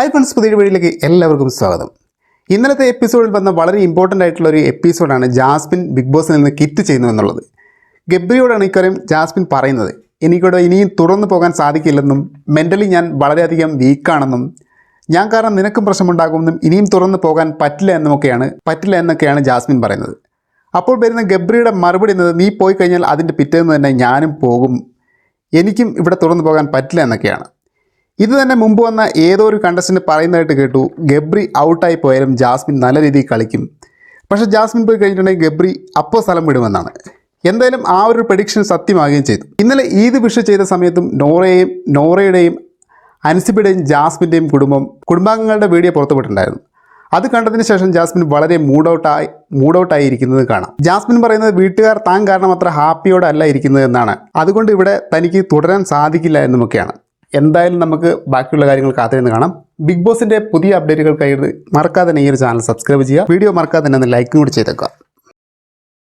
Hi friends പുതിയ വീഡിയോയിലേക്ക് എല്ലാവർക്കും സ്വാഗതം. ഇന്നലത്തെ എപ്പിസോഡിൽ വന്ന വളരെ ഇമ്പോർട്ടന്റ് ആയിട്ടുള്ള ഒരു എപ്പിസോഡാണ് ജാസ്മിൻ ബിഗ് ബോസിൽ നിന്ന് കിറ്റ് ചെയ്യുന്നു എന്നുള്ളത്. ഗബ്രിയോടാണ് ഇക്കാര്യം ജാസ്മിൻ പറയുന്നത്. എനിക്കിവിടെ ഇനിയും തുറന്നു പോകാൻ സാധിക്കില്ലെന്നും മെന്റലി ഞാൻ വളരെയധികം വീക്കാണെന്നും ഞാൻ കാരണം നിനക്കും പ്രശ്നമുണ്ടാകുമെന്നും ഇനിയും തുറന്നു പോകാൻ പറ്റില്ല എന്നൊക്കെയാണ് പറ്റില്ല എന്നൊക്കെയാണ് ജാസ്മിൻ പറയുന്നത്. അപ്പോൾ വരുന്ന ഗബ്രിയുടെ മറുപടി എന്നത് നീ പോയി കഴിഞ്ഞാൽ അതിന്റെ പിറ്റേന്ന് തന്നെ ഞാനും പോകും. എനിക്കും ഇവിടെ തുറന്നു പോകാൻ പറ്റില്ല എന്നൊക്കെയാണ്. ഇത് തന്നെ മുമ്പ് വന്ന ഏതോ ഒരു കണ്ടസ്റ്റന്റ് പറയുന്നതായിട്ട് കേട്ടു ഗബ്രി ഔട്ടായി പോയാലും ജാസ്മിൻ നല്ല രീതിയിൽ കളിക്കും. പക്ഷെ ജാസ്മിൻ പോയി കഴിഞ്ഞിട്ടുണ്ടെങ്കിൽ ഗബ്രി അപ്പോൾ സ്ഥലം വിടുമെന്നാണ്. എന്തായാലും ആ ഒരു പ്രഡിക്ഷൻ സത്യമാകുകയും ചെയ്തു. ഇന്നലെ ഈദ് വിഷ് ചെയ്ത സമയത്തും നോറയെയും നോറയുടെയും അൻസിബിയുടെയും ജാസ്മിന്റെയും കുടുംബം കുടുംബാംഗങ്ങളുടെ വീഡിയോ പുറത്തുവിട്ടിട്ടുണ്ടായിരുന്നു. അത് കണ്ടതിന് ശേഷം ജാസ്മിൻ വളരെ മൂഡൌട്ടായി മൂഡൌട്ടായിരിക്കുന്നത് കാണാം. ജാസ്മിൻ പറയുന്നത് വീട്ടുകാർ താൻ കാരണം അത്ര ഹാപ്പിയോടെ അല്ല ഇരിക്കുന്നത് എന്നാണ്. അതുകൊണ്ട് ഇവിടെ തനിക്ക് തുടരാൻ സാധിക്കില്ല എന്നുമൊക്കെയാണ്. എന്തായാലും നമുക്ക് ബാക്കിയുള്ള കാര്യങ്ങൾ കാത്തിരുന്ന് കാണാം. ബിഗ് ബോസിന്റെ പുതിയ അപ്ഡേറ്റുകൾക്കായി മറക്കാതെ തന്നെ ഈ ഒരു ചാനൽ സബ്സ്ക്രൈബ് ചെയ്യുക. വീഡിയോ മറക്കാതെ തന്നെ ഒന്ന് ലൈക്കും കൂടി ചെയ്തേക്കുക.